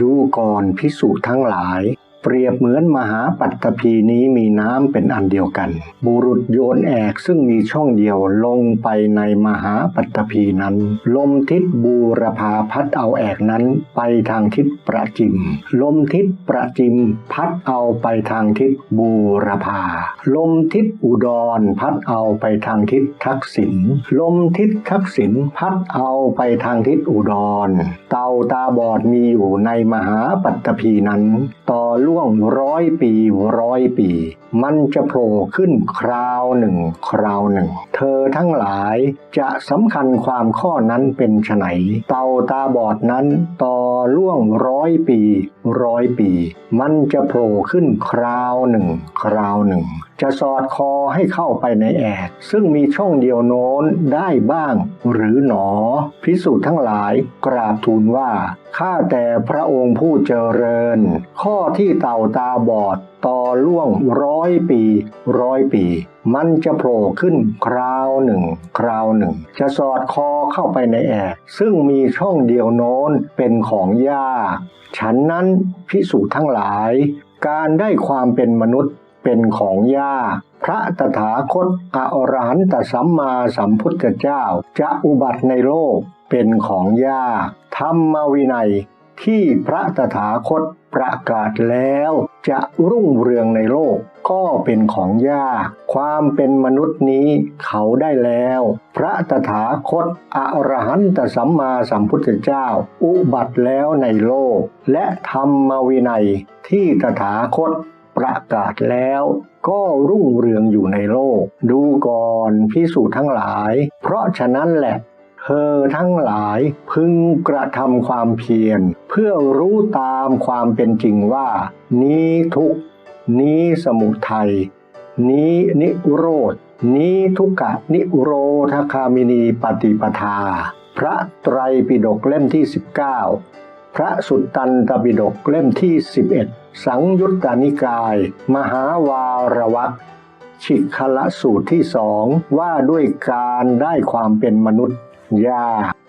ดูก่อนพิสูจทั้งหลาย เปรียบเหมือนมหาปัตตภีนี้มีน้ำเป็นอันเดียวกัน บุรุษโยนแอกซึ่งมีช่องเดียวลงไปในมหาปัตตภีนั้น ลมทิศบูรพาพัดเอาแอกนั้นไปทางทิศประจิม ลมทิศประจิมพัดเอาไปทางทิศบูรพา ลมทิศอุดรพัดเอาไปทางทิศทักษิณ ลมทิศทักษิณพัดเอาไปทางทิศอุดร เต่าตาบอดมีอยู่ในมหาปัตตภีนั้น ต่อล่วงร้อยปีร้อยปี มันจะโผล่ขึ้นคราวหนึ่งคราวหนึ่ง เธอทั้งหลายจะสำคัญความข้อนั้นเป็นไฉนเต่าตาบอดนั้นต่อล่วงร้อยปีร้อยปี มันจะโผล่ขึ้นคราวหนึ่งคราวหนึ่งจะสอดคอให้เข้าไปในแอกซึ่งมีช่องเดียวโน้นได้บ้าง หรือหนอ พิสูจน์ทั้งหลายกราบทูลว่า ข้าแต่พระองค์ผู้เจริญ ข้อที่เต่าตาบอดต่อล่วงร้อยปี ร้อยปี มันจะโผล่ขึ้นคราวหนึ่ง คราวหนึ่ง จะสอดคอเข้าไปในแอกซึ่งมีช่องเดียวโน้นเป็นของยาก ฉันนั้นพิสูจน์ทั้งหลาย การได้ความเป็นมนุษย์ เป็นของยากพระตถาคตอรหันตสัมมาสัมพุทธเจ้า จะอุบัติในโลกเป็นของยากธรรมวินัย ที่พระตถาคตประกาศแล้วจะรุ่งเรืองในโลกก็เป็นของยาก ความเป็นมนุษย์นี้เขาได้แล้ว พระตถาคตอรหันตสัมมาสัมพุทธเจ้า อุบัติแล้วในโลก และธรรมวินัย ที่ตถาคต ประกาศแล้วก็รุ่งเรืองอยู่ในโลก ดูก่อนพิสูจน์ทั้งหลาย เพราะฉะนั้นแหละเธอทั้งหลายพึงกระทำความเพียร เพื่อรู้ตามความเป็นจริงว่า นี้ทุกนี้สมุทัยนี้นิโรธนี้ทุกขะนิโรธคามินีปฏิปทา พระไตรปิฎกเล่มที่ 19 พระสุตตันตปิฎกเล่มที่ 11 สังยุตตานิกาย มหาวารวัตชิคละสูตรที่สองว่าด้วยการได้ความเป็นมนุษย์ยาก